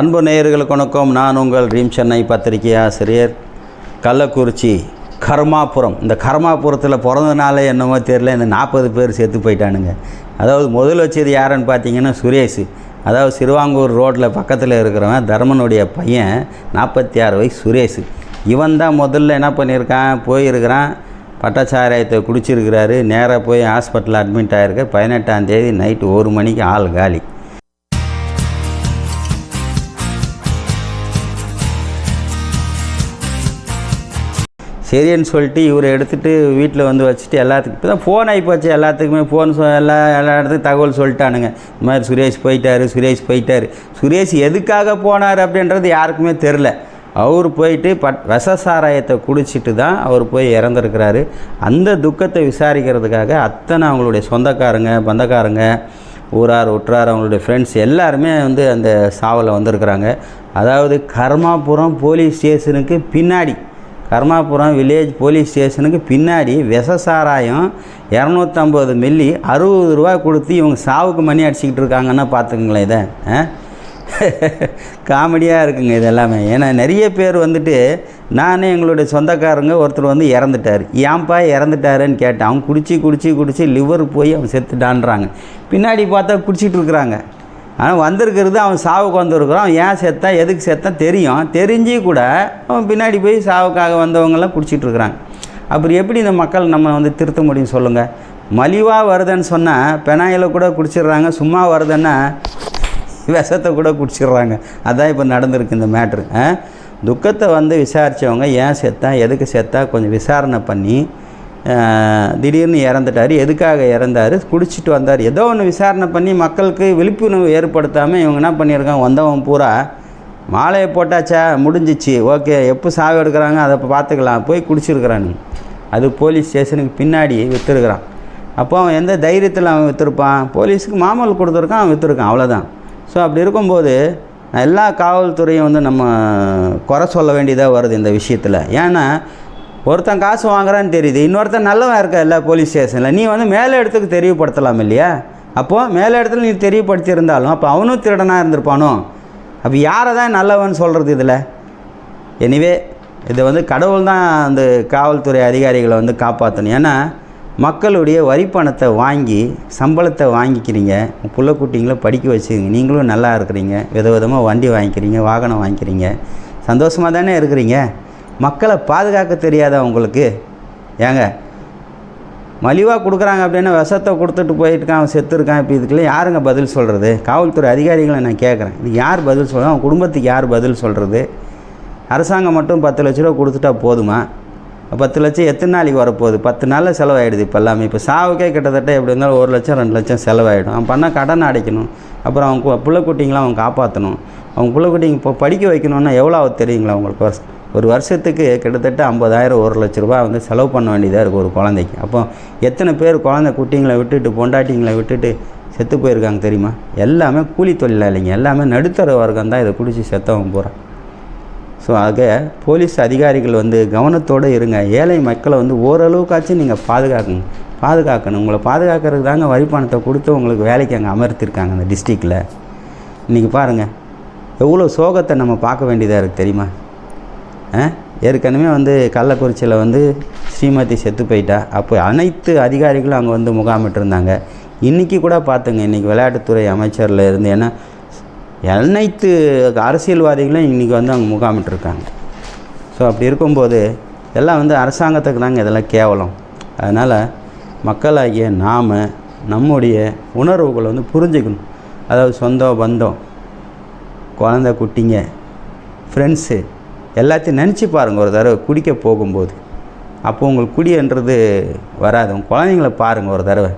அன்பு நேயர்களுக்கு வணக்கம். நான் உங்கள் ரீம் சென்னை பத்திரிகை ஆசிரியர் கள்ளக்குறிச்சி கர்மாபுரம். இந்த கர்மாபுரத்தில் பிறந்தனாலே என்னமோ தெரில இந்த நாற்பது பேர் செத்து போயிட்டானுங்க. அதாவது முதல் வச்சது யாருன்னு பார்த்தீங்கன்னா சுரேஷ். அதாவது சிறுவாங்கூர் ரோட்டில் பக்கத்தில் இருக்கிறவன் தர்மனுடைய பையன் நாற்பத்தி ஆறு வயசு சுரேஷ். இவன் தான் முதல்ல என்ன பண்ணியிருக்கான் போயிருக்கிறான் பட்டாச்சாராயத்தை குடிச்சிருக்கிறாரு நேராக போய் ஹாஸ்பிட்டலில் அட்மிட் ஆகிருக்கு பதினெட்டாம் தேதி நைட்டு ஒரு மணிக்கு ஆள் காலி. சரின்னு சொல்லிட்டு இவரை எடுத்துகிட்டு வீட்டில் வந்து வச்சுட்டு எல்லாத்துக்கும் இப்போ தான் ஃபோன் ஆகிப்போச்சு எல்லாத்துக்குமே ஃபோன் சொ எல்லா எல்லா இடத்துக்கும் தகவல் சொல்லிட்டானுங்க. இந்த மாதிரி சுரேஷ் போயிட்டார் சுரேஷ் போயிட்டார். சுரேஷ் எதுக்காக போனார் அப்படின்றது யாருக்குமே தெரில அவர் போயிட்டு பட் விஷ சாராயத்தை குடிச்சிட்டு தான் அவர் போய் இறந்துருக்கிறாரு. அந்த துக்கத்தை விசாரிக்கிறதுக்காக அத்தனை அவங்களுடைய சொந்தக்காரங்க பந்தக்காரங்க ஊரார் உற்றார் அவங்களுடைய ஃப்ரெண்ட்ஸ் எல்லாருமே வந்து அந்த சாவில் வந்திருக்கிறாங்க. அதாவது கர்மாபுரம் போலீஸ் ஸ்டேஷனுக்கு பின்னாடி கர்மாபுரம் வில்லேஜ் போலீஸ் ஸ்டேஷனுக்கு பின்னாடி விஷ சாராயம் இரநூத்தம்பது மில்லி அறுபது ரூபா கொடுத்து இவங்க சாவுக்கு மணி அடிச்சுக்கிட்டு இருக்காங்கன்னா பார்த்துக்குங்களேன் இதை. ஆ? காமெடியாக இருக்குங்க இது எல்லாமே. ஏன்னா நிறைய பேர் வந்துட்டு நானே எங்களுடைய சொந்தக்காரங்க ஒருத்தர் வந்து இறந்துட்டார். ஏன்பா இறந்துட்டாருன்னு கேட்டேன். அவன் குடிச்சு குடிச்சு குடிச்சு லிவர் போய் அவன் செத்துட்டான்றாங்க. பின்னாடி பார்த்தா குடிச்சிட்டு இருக்கிறாங்க. ஆனால் வந்திருக்கிறது அவன் சாவுக்கு வந்திருக்கிறான் அவன் ஏன் செத்தான் எதுக்கு செத்தான் தெரியும். தெரிஞ்சு கூட அவன் பின்னாடி போய் சாவுக்காக வந்தவங்கெல்லாம் குடிச்சிட்டுருக்குறாங்க அப்புறம் எப்படி இந்த மக்கள் நம்ம வந்து திருத்த முடியும் சொல்லுங்கள் மலிவாக வருதுன்னு சொன்னால் பெனாயில் கூட குடிச்சிடுறாங்க சும்மா வருதுன்னா விஷத்தை கூட குடிச்சிடுறாங்க. அதான் இப்போ நடந்திருக்கு இந்த மேட்ரு. துக்கத்தை வந்து விசாரித்தவங்க ஏன் செத்தான் எதுக்கு செத்தா கொஞ்சம் விசாரணை பண்ணி திடீர்னு இறந்துட்டார். எதுக்காக இறந்தார்? குடிச்சிட்டு வந்தார். ஏதோ ஒன்று விசாரணை பண்ணி மக்களுக்கு விழிப்புணர்வு ஏற்படுத்தாமல் இவங்க என்ன பண்ணியிருக்காங்க? வந்தவன் பூரா மாலையை போட்டாச்சா? முடிஞ்சிச்சு. ஓகே எப்போ சாவு எடுக்கிறாங்க? அதை இப்போ பார்த்துக்கலாம். போய் குடிச்சிருக்கிறானுங்க அது போலீஸ் ஸ்டேஷனுக்கு பின்னாடி விற்றுருக்குறான் அப்போ அவன் எந்த தைரியத்தில் அவன் விற்றுருப்பான் போலீஸுக்கு மாமல் கொடுத்துருக்கான் அவன் விற்றுருக்கான் அவ்வளோதான் ஸோ அப்படி இருக்கும்போது எல்லா காவல்துறையும் வந்து நம்ம குறை சொல்ல வேண்டியதாக வருது இந்த விஷயத்தில். ஏன்னா ஒருத்தன் காசு வாங்குறான்னு தெரியுது இன்னொருத்தன் நல்லவன் இருக்க எல்லா போலீஸ் ஸ்டேஷனில் நீ வந்து மேலே இடத்துக்கு தெரியப்படுத்தலாம் இல்லையா? அப்போது மேலே இடத்துல நீ தெரியப்படுத்தியிருந்தாலும் அப்போ அவனும் திருடனாக இருந்திருப்பானோ? அப்போ யாரை தான் நல்லவன் சொல்கிறது இதில்? எனிவே இதை வந்து கடவுள் தான் அந்த காவல்துறை அதிகாரிகளை வந்து காப்பாற்றணும் ஏன்னா மக்களுடைய வரி பணத்தை வாங்கி சம்பளத்தை வாங்கிக்கிறீங்க. உங்கள் புள்ள குட்டிங்களை படிக்க வச்சுங்க. நீங்களும் நல்லா இருக்கிறீங்க. விதவிதமாக வண்டி வாங்கிக்கிறீங்க வாகனம் வாங்கிக்கிறீங்க. சந்தோஷமாக தானே இருக்கிறீங்க? மக்களை பாதுகாக்க தெரியாதா உங்களுக்கு? ஏங்க மலிவாக கொடுக்குறாங்க அப்படின்னா விஷத்தை கொடுத்துட்டு போயிட்டுருக்கான் அவன் செத்துருக்கான் இப்போ இதுக்குள்ளே யாருங்க பதில் சொல்கிறது காவல்துறை அதிகாரிகளை நான் கேட்குறேன். இது யார் பதில் சொல்கிறது அவன் குடும்பத்துக்கு யார் பதில் சொல்கிறது அரசாங்கம் மட்டும் பத்து லட்ச ரூபா கொடுத்துட்டா போதுமா? பத்து லட்சம் எத்தனை நாளைக்கு வரப்போகுது? பத்து நாளில் செலவாயிடுது இப்போ எல்லாமே. இப்போ சாவுக்கே கிட்டத்தட்ட எப்படி இருந்தாலும் ஒரு லட்சம் ரெண்டு லட்சம் செலவாயிடும். அவன் பண்ணால் கடன் அடைக்கணும். அப்புறம் அவன் கு- பிள்ளைக்குட்டிங்களாம் அவன் காப்பாற்றணும் அவங்க பிள்ளைக்குட்டிங்க இப்போ படிக்க வைக்கணும்னா எவ்வளோ தெரியுங்களா உங்களுக்கு? ஒரு வருஷத்துக்கு கிட்டத்தட்ட ஐம்பதாயிரம் ஒரு லட்ச ரூபா வந்து செலவு பண்ண வேண்டியதாக இருக்குது ஒரு குழந்தைக்கு. அப்போ எத்தனை பேர் குழந்தை குட்டிங்களை விட்டுட்டு பொண்டாட்டிங்களை விட்டுட்டு செத்து போயிருக்காங்க தெரியுமா? எல்லாமே கூலி தொழிலாளிங்க எல்லாமே நடுத்தர வர்க்கம் தான் இதை குடித்து செத்தவன் போகிறான் ஸோ ஆக போலீஸ் அதிகாரிகள் வந்து கவனத்தோடு இருங்க. ஏழை மக்களை வந்து ஓரளவுக்காச்சும் நீங்கள் பாதுகாக்கணும். பாதுகாக்கணும். உங்களை பாதுகாக்கிறதுக்கு தாங்க வரி பணத்தை கொடுத்து உங்களுக்கு வேலைக்கு அங்கே அமர்த்திருக்காங்க அந்த டிஸ்ட்ரிக்டில் இன்றைக்கி பாருங்கள் எவ்வளோ சோகத்தை நம்ம பார்க்க வேண்டியதாக இருக்குது தெரியுமா? ஏற்கனவே வந்து கள்ளக்குறிச்சியில் வந்து ஸ்ரீமதி செத்து போயிட்டா. அப்போ அனைத்து அதிகாரிகளும் அங்கே வந்து முகாமிட்டிருந்தாங்க. இன்றைக்கி கூட பார்த்துங்க இன்றைக்கி விளையாட்டுத்துறை அமைச்சரில் இருந்து ஏன்னா அனைத்து அரசியல்வாதிகளும் இன்றைக்கி வந்து அங்கே முகாமிட்டிருக்காங்க. ஸோ அப்படி இருக்கும்போது எல்லாம் வந்து அரசாங்கத்துக்கு தாங்க இதெல்லாம் கேவலம். அதனால் மக்களாகிய நாம் நம்முடைய உணர்வுகளை வந்து புரிஞ்சுக்கணும். அதாவது சொந்தம் பந்தம் குழந்த குட்டிங்க ஃப்ரெண்ட்ஸு எல்லாத்தையும் நினச்சி பாருங்கள் ஒரு தடவை குடிக்க போகும்போது. அப்போ உங்களுக்கு குடின்றது வராது. உங்கள் குழந்தைங்கள பாருங்கள் ஒரு தடவை.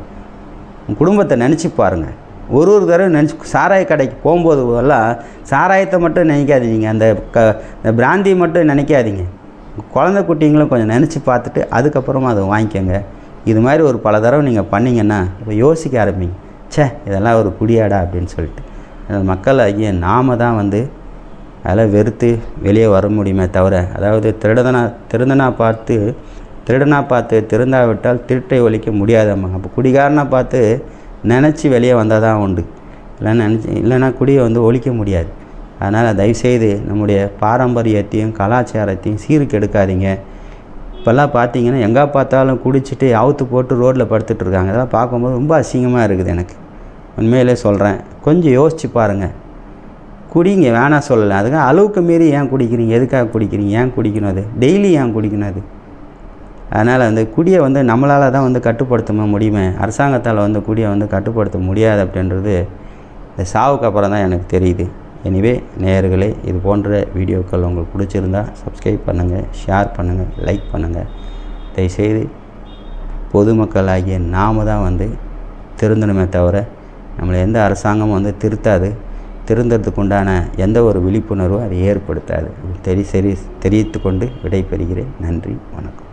உங்கள் குடும்பத்தை நினச்சி பாருங்கள் ஒரு ஒரு தடவை நினச்சி சாராய கடைக்கு போகும்போது எல்லாம் சாராயத்தை மட்டும் நினைக்காதீங்க. அந்த க அந்த பிராந்தியை மட்டும் நினைக்காதீங்க. குழந்த குட்டிங்களும் கொஞ்சம் நினச்சி பார்த்துட்டு அதுக்கப்புறமா அதை வாங்கிக்கோங்க. இது மாதிரி ஒரு பல தடவை நீங்கள் பண்ணீங்கன்னா இப்போ யோசிக்க ஆரம்பிங்க. ச்சே இதெல்லாம் ஒரு குடியாடா அப்படின்னு சொல்லிட்டு. மக்கள் ஐயா நாம தான் வந்து அதெல்லாம் வெறுத்து வெளியே வர முடியுமே தவிர அதாவது திருடனா திருடனா பார்த்து திருடனா பார்த்து திருந்தாவிட்டால் திருட்டை ஒழிக்க முடியாதம்மா. அப்போ குடிகாரனை பார்த்து நினச்சி வெளியே வந்தால் தான் உண்டு. இல்லைன்னா நினச்சி இல்லைன்னா குடியை வந்து ஒழிக்க முடியாது. அதனால் தயவுசெய்து நம்முடைய பாரம்பரியத்தையும் கலாச்சாரத்தையும் சீர்கெடுக்காதீங்க. இப்போல்லாம் பார்த்தீங்கன்னா எங்கே பார்த்தாலும் குடிச்சிட்டு அவுத்து போட்டு ரோட்டில் படுத்துட்ருக்காங்க இதெல்லாம் பார்க்கும்போது ரொம்ப அசிங்கமாக இருக்குது எனக்கு. உண்மையிலே சொல்கிறேன். கொஞ்சம் யோசித்து பாருங்கள். குடிங்க வேணாம் சொல்லலை. அதுக்கு அளவுக்கு மீறி ஏன் குடிக்கிறீங்க? எதுக்காக குடிக்கிறீங்க? ஏன் குடிக்கணும் அது? டெய்லி ஏன் குடிக்கணும் அது? அதனால் அந்த குடியை வந்து நம்மளால் தான் வந்து கட்டுப்படுத்த முடியுமே? அரசாங்கத்தால் வந்து குடியை வந்து கட்டுப்படுத்த முடியாது அப்படின்றது இந்த சாவுக்கு அப்புறம் தான் எனக்கு தெரியுது. எனிவே நேயர்களே இது போன்ற வீடியோக்கள் உங்களுக்கு பிடிச்சிருந்தா சப்ஸ்கிரைப் பண்ணுங்கள் ஷேர் பண்ணுங்கள் லைக் பண்ணுங்கள் தயவுசெய்து பொதுமக்களாகிய நாம தான் வந்து திருந்தணுமே தவிர நம்மளை எந்த அரசாங்கமும் வந்து திருத்தாது. திருந்துறதுக்கு உண்டான எந்த ஒரு விழிப்புணர்வும் அது ஏற்படுத்தாது. தெரி சரி தெரிவித்து கொண்டு விடைபெறுகிறேன். நன்றி வணக்கம்.